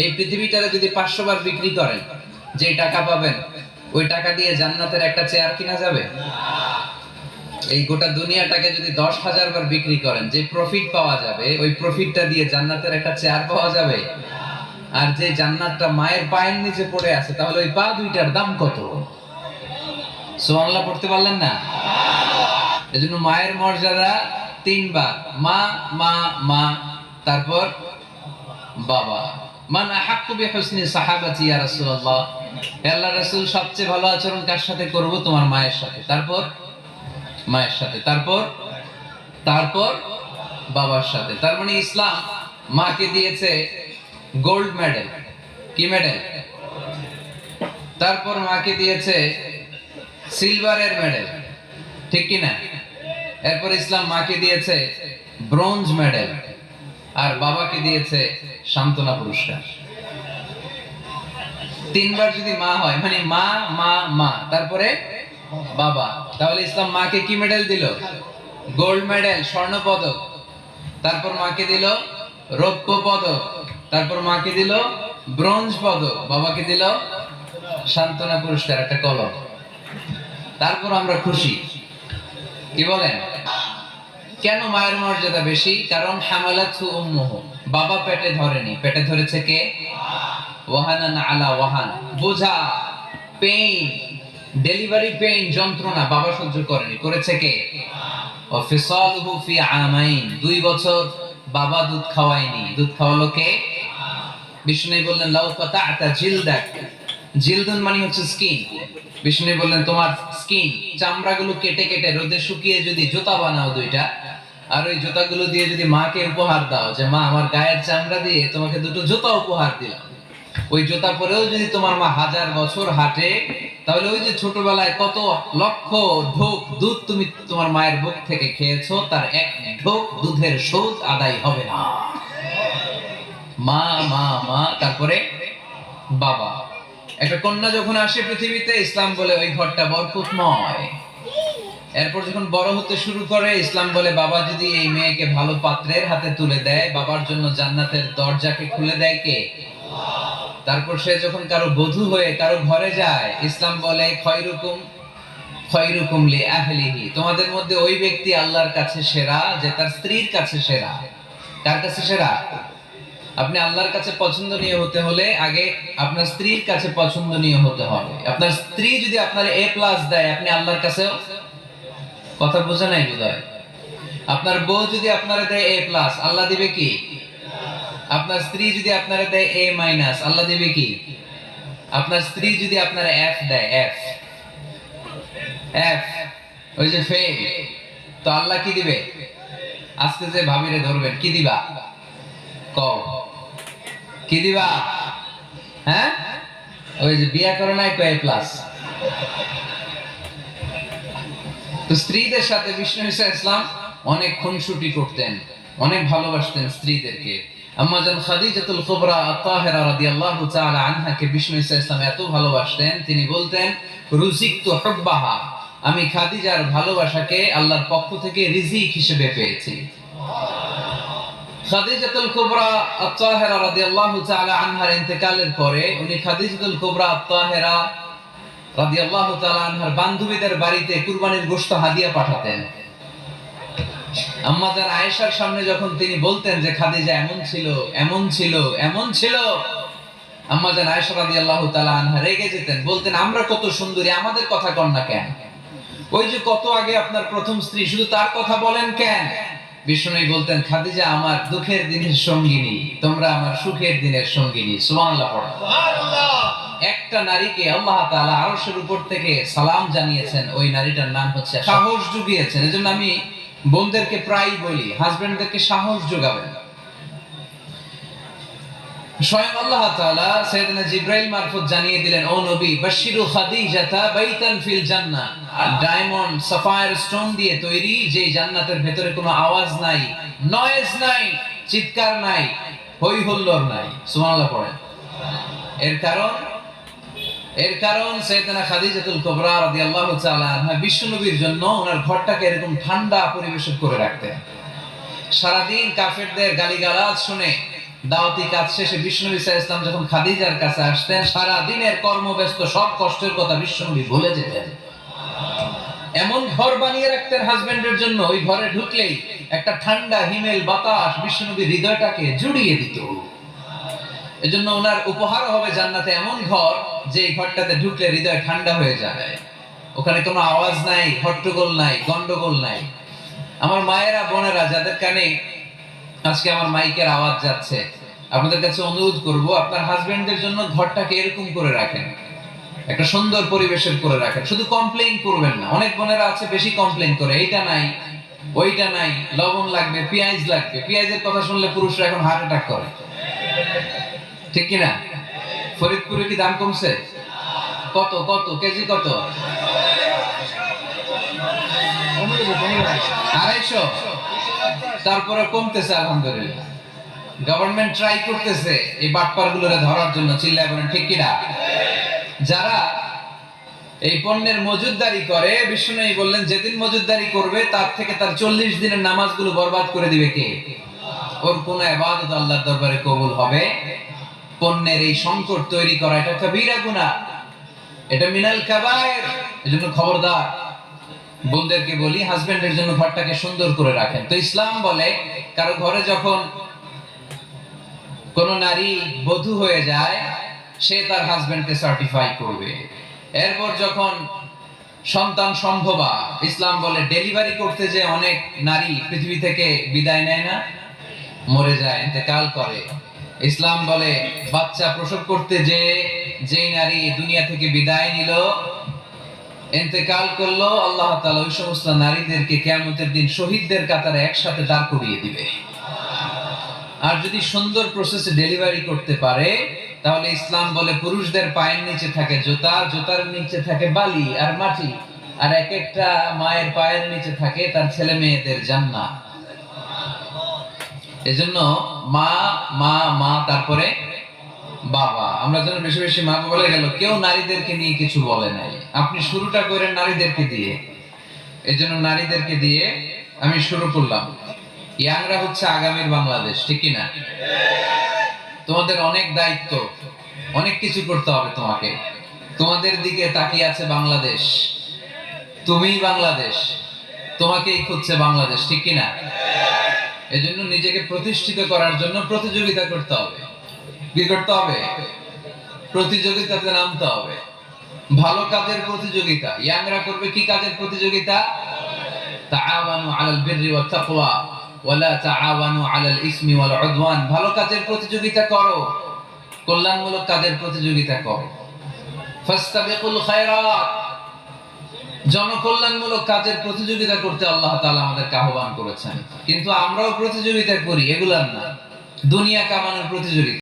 এই পৃথিবীটারে যদি পাঁচশো বার বিক্রি করেন, যে টাকা পাবেন, ওই টাকা দিয়ে জান্নাতের একটা চেয়ার কিনা যাবে? এই গোটা দুনিয়াটাকে যদি দশ হাজার বার বিক্রি করেন, যে প্রফিট পাওয়া যাবে, ওই প্রফিটটা দিয়ে জান্নাতের একটা চেয়ার পাওয়া যাবে? আর যে জান্নাতটা মায়ের পায়ের নিচে পড়ে আছে, তাহলে ওই পা দুইটার দাম কত? সোমাল্লাহ পড়তে পারলেন না? এজন্য মায়ের মর্যাদা তিনবার, মা মা মা, তারপর বাবা। মান আহাক্কু বিহুসনি সাহাবাতি ইয়া রাসূলুল্লাহ। হে আল্লাহর রাসূল, সবচেয়ে ভালো আচরণ কার সাথে করব? তোমার মায়ের সাথে। তারপর? মায়ের সাথে। তারপর? তারপর? বাবার সাথে। তার মানে ইসলাম মাকে দিয়েছে গোল্ড মেডেল। কি মেডেল? তারপর মাকে দিয়েছে সিলভারের মেডেল। ঠিক কি না এরপর ইসলাম মাকে দিয়েছে ব্রোঞ্জ মেডেল। আর বাবাকে দিয়েছে সান্ত্বনা পুরস্কার। তিনবার যদি মা হয় মানে মা মা মা, তারপরে বাবা। তাহলে ইসলাম মাকে কি মেডেল দিল? গোল্ড মেডেল স্বর্ণ পদক। তারপর মাকে দিল রৌপ্য পদক। তারপর মাকে দিল ব্রোঞ্জ পদক। বাবাকে দিল সান্ত্বনা পুরস্কার, একটা কলম। তারপর আমরা খুশি। কি বলেন? কেন মায়ের মর্যাদা বেশি? কারণ হামালাতু উম্মুহু। বাবা পেটে ধরেনি। পেটে ধরেছে কে? ওয়াহানান আলা ওয়াহান। বোঝা পেইন ডেলিভারি পেইন যন্ত্রণা বাবা সহ্য করেনি। করেছে কে? ও ফিসালুহু ফি আমাইন। দুই বছর বাবা দুধ খাওয়ায়নি। দুধ খাওয়ালো কে? বিষ্ণু বললেন, লাউ কাতা'তা জিলদাক। জিলদুন মানে হচ্ছে স্কিন বিষ্ণু বললেন, তোমার স্কিন চামড়াগুলো কেটে কেটে রোদে শুকিয়ে যদি জুতা বানাও দুইটা আর ওই জুতাগুলো দিয়ে যদি মাকে উপহার দাও, যে মা, আমার গায়ের চামড়া দিয়ে তোমাকে দুটো জুতা উপহার দিলাম। ওই জুতা পরেও যদি তোমার মা হাজার বছর হাঁটে, তাহলে ওই যে ছোটবেলায় কত লক্ষ ঢোক দুধ তুমি তোমার মায়ের বুক থেকে খেয়েছো, তার এক ঢোক দুধের শোধ আদায় হবে না। মা মা মা, তারপরে বাবা। একটা কন্যা যখন আসে পৃথিবীতে, ইসলাম বলে ওই ঘরটা বরকতময়। এরপর যখন বড় হতে শুরু করে, ইসলাম বলে, বাবা যদি এই মেয়েকে ভালো পাত্রের হাতে তুলে দেয়, বাবার জন্য জান্নাতের দরজাকে খুলে দেয় কে? তারপর সে যখন কারও বধূ হয়ে কারও ঘরে যায়, ইসলাম বলে, খয়রুকুম খয়রুকুম তোমাদের মধ্যে ওই ব্যক্তি আল্লাহর কাছে সেরা, যে তার স্ত্রীর কাছে সেরা। কার কাছে সেরা? আপনি আল্লাহর কাছে পছন্দনীয় হতে হলে আগে আপনার স্ত্রীর কাছে পছন্দনীয় হতে হবে। আপনার স্ত্রী যদি আপনার এ প্লাস দেয়, আপনি আল্লাহর কাছেও কথা বোঝা নাই বোধহয়। আপনার বউ যদি আপনার দেয় এ প্লাস আল্লাহ দিবে কি? আপনার স্ত্রী যদি আপনার দেয় এ মাইনাস আল্লাহ দিবে কি? আপনার স্ত্রী যদি আপনার এফ দেয় এফ এফ ওই যে ফেল তো আল্লাহ কি দিবে? আজকে যে ভাবিরে ধরবেন, কি দিবা? ক কি দিবা? হ্যাঁ? ওই যে বিয়া করে নাই কয় প্লাস তো স্ত্রীদের সাথে বিষ্ণু ঈসা ইসলাম অনেক খুনসুটি করতেন, অনেক ভালোবাসতেন স্ত্রীদেরকে। তিনি বলতেন আমি খাদিজার ভালোবাসাকে আল্লাহর পক্ষ থেকে রিজিক হিসেবে পেয়েছি। খাদিজাতুল কুবরা আত-তাহিরা রাদিয়াল্লাহু আনহার ইন্তেকালের পরে উনি খাদিজাতুল কুবরা আত-তাহিরা রাদিয়াল্লাহু তাআলা আনহার বান্ধবীদের বাড়িতে কুরবানির গোশত হাদিয়া পাঠাতেন। আয়েশার সামনে যখন তিনি বলতেন যে খাদিজা এমন ছিল এমন ছিল এমন ছিল আয়েশা রাদিয়াল্লাহু তাআলা আনহা রেগে যেতেন, বলতেন, আমরা কত সুন্দরী, আমাদের কথা কন না কেন? ওই যে কত আগে আপনার প্রথম স্ত্রী, শুধু তার কথা বলেন কেন? বিষ্ণু বলতেন, খাদিজা আমার দুঃখের দিনের সঙ্গিনী, তোমরা আমার সুখের দিনের সঙ্গিনী। সুবহানাল্লাহ পড়ো। একটা নারীকে আল্লাহ তাআলা আরশের উপর থেকে সালাম জানিয়েছেন, ওই নারীটার নাম হচ্ছে সাহস জুগিয়েছেন, এজন্য আমি বোনদেরকে প্রায় বলি, হাজবেন্ডদেরকে সাহস যোগাবেন স্বয়ং আল্লাহ তাআলা সাইয়েদনা জিব্রাইল মারফত জানিয়ে দিলেন, ও নবী বাশিরু খাদিজাতা বাইতান ফিল জান্নাহ। ডায়মন্ড, সাফায়ার স্টোন দিয়ে তৈরি যে জান্নাতের ভেতরে কোনো আওয়াজ নাই, নয়েজ নাই, চিৎকার নাই হই হুল্লোড় নাই। সুবহানাল্লাহ পড়েন। এর কারণ এর কারণ সৈয়দনা খাদিজাতুল কুবরা রাদিয়াল্লাহু তাআলা আনহা বিশ্বনবীর জন্য ওনার ঘরটাকে এরকম ঠান্ডা পরিবেশন করে রাখতেন। সারাদিন কাফেরদের গালিগালাজ শুনে দাওয়াতি কাজ শেষে বিষ্ণু ইসা ইসলাম যখন খাদিজার কাছে আসতেন সারা দিনের কর্মব্যস্ত সব কষ্টের কথা বিষ্ণুনবী ভুলে যেতেন। এমন ঘর বানিয়ে রাখতেন হাজবেন্ডের জন্য, ওই ঘরে ঢুকলেই একটা ঠান্ডা হিমেল বাতাস বিষ্ণুনবী হৃদয়টাকে জুড়িয়ে দিত। এজন্য ওনার উপহার হবে জান্নাতে এমন ঘর যে ঘরটাতে ঢুকলে হৃদয় ঠান্ডা হয়ে যাবে। ওখানে কোনো আওয়াজ নাই, হট্টগোল নাই, গন্ডগোল নাই। আমার মায়েরা, বোনেরা যাদের কানে আজকে আমার মাইকের আওয়াজ যাচ্ছে, আপনাদের কাছে অনুরোধ করব, আপনার হাজবেন্ডের জন্য ঘরটাকে এরকম করে রাখেন। একটা সুন্দর পরিবেশের করে রাখেন। শুধু কমপ্লেইন করবেন না। অনেক বোনেরা আছে, বেশি কমপ্লেইন করে। এইটা নাই, ওইটা নাই, লবণ লাগবে, পেঁয়াজ লাগবে। পেঁয়াজের কথা শুনলে পুরুষরা এখন হার্ট অ্যাটাক করে। ঠিক কি না ফরিদপুরে কি দাম কমছে? কত কত, কেজি কত? আড়াইশো। তারপরে কমতেছে, আলহামদুলিল্লাহ। গভর্নমেন্ট ট্রাই করতেছে এই বাটপার গুলোরে ধরার জন্য, চিল্লায় বলেন, ঠিক কিনা? যারা এই পণ্যের মজুদদারি করে বিষ্ণু বললেন, যেদিন মজুদদারি করবে, তার থেকে তার চল্লিশ দিনের নামাজগুলো বরবাদ করে দিবে কে? ওর কোন আবাদত আল্লাহর দরবারে কবুল হবে পণ্যের এই সংকট তৈরি করা, এটা কবিরা গুনাহ। এটা মিনাল কাবায়ের। এজন্য খবরদার, বোনদেরকে বলি, হাজবেন্ডের জন্য ঘরটাকে সুন্দর করে রাখেন। তো ইসলাম বলে, কারও ঘরে যখন কোন নারী বধূ হয়ে যায়, সে তার হাজবেন্ডকে সার্টিফাই করবে। এরপর যখন সন্তান সম্ভবা, ইসলাম বলে, ডেলিভারি করতে যে অনেক নারী পৃথিবী থেকে বিদায় নেয় না, মরে যায়, ইন্তেকাল করে। ইসলাম বলে, বাচ্চা প্রসব করতে যে যেই নারী দুনিয়া থেকে বিদায় নিল ইন্তেকাল করল, আল্লাহ তাআলা ওই সমস্ত নারীদেরকে কিয়ামতের দিন শহীদদের কাতারে একসাথে দাঁড় করিয়ে দিবে। আর যদি সুন্দর প্রসেসে ডেলিভারি করতে পারে, তাহলে ইসলাম বলে পুরুষদের পায়ের নিচে থাকে জুতা, জুতার নিচে থাকে বালি আর মাটি, আর এক একটা মায়ের পায়ের নিচে থাকে তার ছেলে মেয়েদের জান্নাত। এজন্য মা মা মা, তারপরে বাবা। আমরা যেন বেশি বেশি মা বলে গেল, কেউ নারীদেরকে নিয়ে কিছু বলে নাই। আপনি শুরুটা করেন নারীদেরকে দিয়ে। এজন্য নারীদেরকে দিয়ে আমি শুরু করলাম। ইয়াংরা হচ্ছে আগামীর বাংলাদেশ, ঠিক কি না তোমাদের অনেক দায়িত্ব, অনেক কিছু করতে হবে তোমাকে। তোমাদের দিকে তাকিয়ে আছে বাংলাদেশ। তুমি বাংলাদেশ, তোমাকেই খুঁজছে বাংলাদেশ, ঠিক কি না এজন্য নিজেকে প্রতিষ্ঠিত করার জন্য প্রতিযোগিতা করতে হবে। কি করতে হবে? প্রতিযোগিতাতে নামতে হবে। ভালো কাজের প্রতিযোগিতা। ইয়াংরা করবে কি কাজের প্রতিযোগিতা? তাআওয়ানু আলাল বিররি ওয়াত তাকওয়া ওয়ালা তাআওয়ানু আলাল ইসমি ওয়াল উদওয়ান। ভালো কাজের প্রতিযোগিতা করো। কল্যাণমূলক কাজের প্রতিযোগিতা করো। ফাস্তাবিকুল খায়রাত। জনকল্যাণমূলক কাজের প্রতিযোগিতা করতে আল্লাহ তালা আমাদেরকে আহ্বান করেছেন। কিন্তু আমরাও প্রতিযোগিতা করি, এগুলার না। দুনিয়া কামানোর প্রতিযোগিতা।